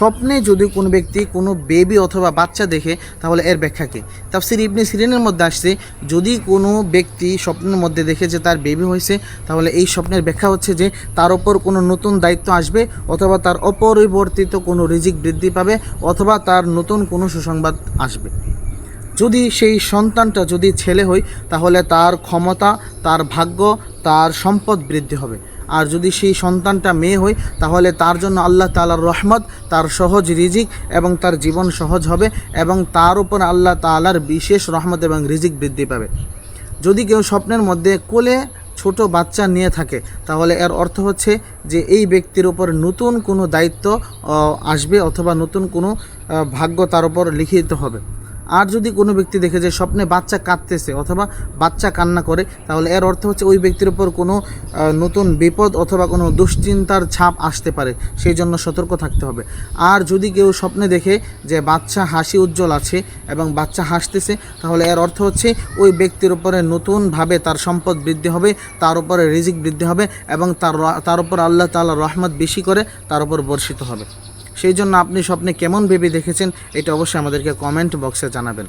স্বপ্নে যদি কোনো ব্যক্তি কোনো বেবি অথবা বাচ্চা দেখে, তাহলে এর ব্যাখ্যা কী? তাফসির ইবনে সিরিনের মধ্যে আসছে, যদি কোনো ব্যক্তি স্বপ্নের মধ্যে দেখে যে তার বেবি হয়েছে, তাহলে এই স্বপ্নের ব্যাখ্যা হচ্ছে যে তার ওপর কোনো নতুন দায়িত্ব আসবে, অথবা তার অপরিবর্তিত কোনো রিজিক বৃদ্ধি পাবে, অথবা তার নতুন কোনো সুসংবাদ আসবে। যদি সেই সন্তানটা যদি ছেলে হয়, তাহলে তার ক্ষমতা, তার ভাগ্য, তার সম্পদ বৃদ্ধি হবে। আর যদি সেই সন্তানটা মেয়ে হয়, তাহলে তার জন্য আল্লাহ তালার রহমত, তার সহজ রিজিক এবং তার জীবন সহজ হবে এবং তার উপর আল্লাহ তালার বিশেষ রহমত এবং রিজিক বৃদ্ধি পাবে। যদি কেউ স্বপ্নের মধ্যে কোলে ছোট বাচ্চা নিয়ে থাকে, তাহলে এর অর্থ হচ্ছে যে এই ব্যক্তির উপর নতুন কোনো দায়িত্ব আসবে অথবা নতুন কোনো ভাগ্য তার উপর লিখিত হবে। আর যদি কোনো ব্যক্তি দেখে যে স্বপ্নে বাচ্চা কাঁদতেছে অথবা বাচ্চা কান্না করে, তাহলে এর অর্থ হচ্ছে ওই ব্যক্তির উপর কোনো নতুন বিপদ অথবা কোনো দুশ্চিন্তার ছাপ আসতে পারে। সেই জন্য সতর্ক থাকতে হবে। আর যদি কেউ স্বপ্নে দেখে যে বাচ্চা হাসি উজ্জ্বল আছে এবং বাচ্চা হাসতেছে, তাহলে এর অর্থ হচ্ছে ওই ব্যক্তির উপরে নতুনভাবে তার সম্পদ বৃদ্ধি হবে, তার উপরে রিজিক বৃদ্ধি হবে এবং তার তার উপর আল্লাহ তাআলা রহমত বেশি করে তার উপর বর্ষিত হবে। সেই জন্য আপনি স্বপ্নে কেমন ভেবে দেখেছেন এটা অবশ্যই আমাদেরকে কমেন্ট বক্সে জানাবেন।